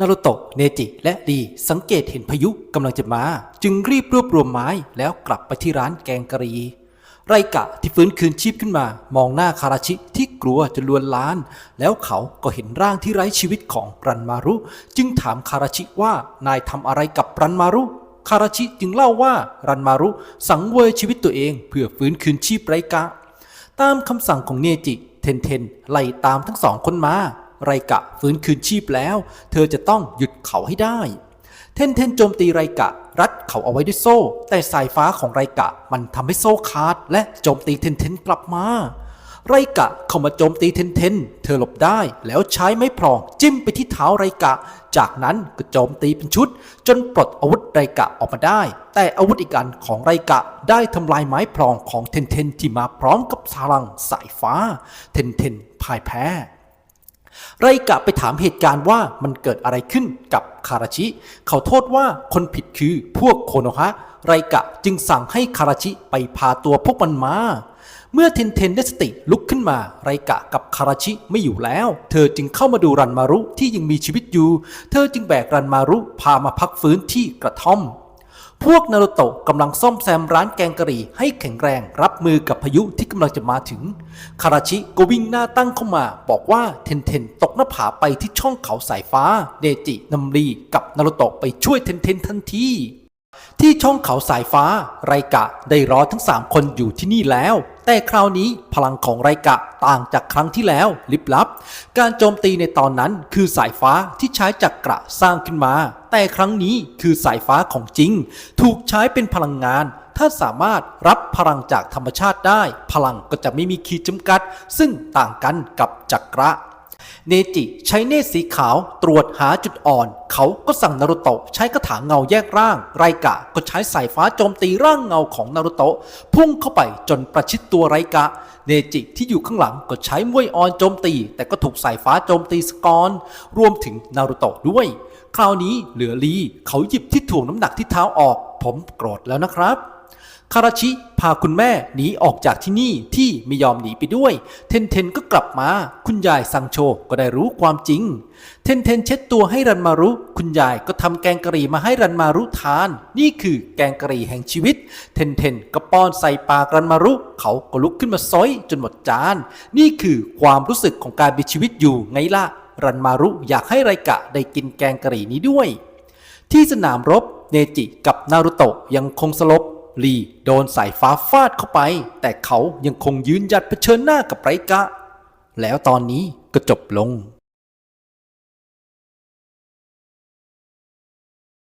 นารุโตะเนจิ และดีสังเกตเห็นพายุกำลังจะมา จึงรีบรวบรวมไม้แล้วกลับไปที่ร้านแกงกะหรี่ไรกะที่ฟื้นคืนชีพขึ้นมา มองหน้าคาราชิที่กลัวจะลวนลาน แล้วเขาก็เห็นร่างที่ไร้ชีวิตของรันมารุ จึงถามคาราชิว่านายทำอะไรกับรันมารุคาราชิจึงเล่าว่ารันมารุสังเวยชีวิตตัวเอง เพื่อฟื้นคืนชีพไรกะ ตามคำสั่งของเนจิ เทนเทนไล่ตามทั้งสองคนมา ไรกะฟื้นคืนชีพแล้ว เธอจะต้องหยุดเขาให้ได้ เทนเทนโจมตีไรกะ รัดเขาเอาไว้ด้วยโซ่ แต่สายฟ้าของไรกะมันทำให้โซ่ขาด และโจมตีเทนเทนกลับมา ไรกะเข้ามาโจมตีเทนเทน เธอหลบได้แล้วใช้ไม้พรองจิ้มไปที่เท้าไรกะ จากนั้นก็โจมตีเป็นชุด จนปลดอาวุธไรกะออกมาได้ แต่อาวุธอีกอันของไรกะได้ทำลายไม้พรองของเทนเทนที่มาพร้อมกับพลังสายฟ้า เทนเทนพ่ายแพ้ ไรกะไปถามเหตุการณ์ว่ามันเกิดอะไรขึ้นกับคาราชิ เขาโทษว่าคนผิดคือพวกโคโนฮะไรกะจึงสั่งให้คาราชิไปพาตัวพวกมันมาเมื่อเทนเทนได้สติลุกขึ้นมาไรกะกับคาราชิไม่อยู่แล้ว เธอจึงเข้ามาดูรันมารุที่ยังมีชีวิตอยู่ เธอจึงแบกรันมารุพามาพักฟื้นที่กระท่อม พวกนารุโตะกำลังซ่อมแซมร้านแกงกะหรี่ให้แข็งแรงรับมือกับพายุที่กำลังจะมาถึง คาราชิก็วิ่งหน้าตั้งเข้ามา บอกว่าเทนเทนตกหน้าผาไปที่ช่องเขาสายฟ้าเดจินัมรีกับนารุโตะไปช่วยเทนเทนทันทีที่ช่องเขาสายฟ้า ไรกะได้รอทั้ง 3 คนอยู่ที่นี่แล้ว แต่คราวนี้พลังของไรกะต่างจากครั้งที่แล้ว ลิบลับ การโจมตีในตอนนั้นคือสายฟ้าที่ใช้จักกระสร้างขึ้นมา แต่ครั้งนี้คือสายฟ้าของจริง ถูกใช้เป็นพลังงานถ้าสามารถรับพลังจากธรรมชาติได้ พลังก็จะไม่มีขีดจำกัด ซึ่งต่างกันกับจักระ เนจิใช้เนตรสีขาวตรวจหาจุดอ่อน เขาก็สั่งนารุโตะใช้คาถางเงาแยกร่าง ไรกะก็ใช้สายฟ้าโจมตีร่างเงาของนารุโตะพุ่งเข้าไปจนประชิดตัวไรกะ เนจิที่อยู่ข้างหลังก็ใช้มวยออนโจมตี แต่ก็ถูกสายฟ้าโจมตีสกอนรวมถึงนารุโตะด้วย คราวนี้เหลือลีเขาหยิบที่ถ่วงน้ำหนักที่เท้าออก ผมโกรธแล้วนะครับ คาราชิพาคุณแม่หนีออกจากที่นี่ที่ไม่ยอมหนีไปด้วย เทนเทนก็กลับมา คุณยายซังโชก็ได้รู้ความจริง เทนเทนเช็ดตัวให้รันมารุ คุณยายก็ทำแกงกะหรี่มาให้รันมารุทาน นี่คือแกงกะหรี่แห่งชีวิต เทนเทนก็ป้อนใส่ปากรันมารุ เขาก็ลุกขึ้นมาซอยจนหมดจาน นี่คือความรู้สึกของการมีชีวิตอยู่ไงล่ะ รันมารุอยากให้ไรกะได้กินแกงกะหรี่นี้ด้วย ที่สนามรบเนจิกับนารุโตะยังคงสลบ ลีโดนสายฟ้าฟาดเข้าไป แต่เขายังคงยืนหยัดเผชิญหน้ากับไรกะ แล้วตอนนี้ก็จบลง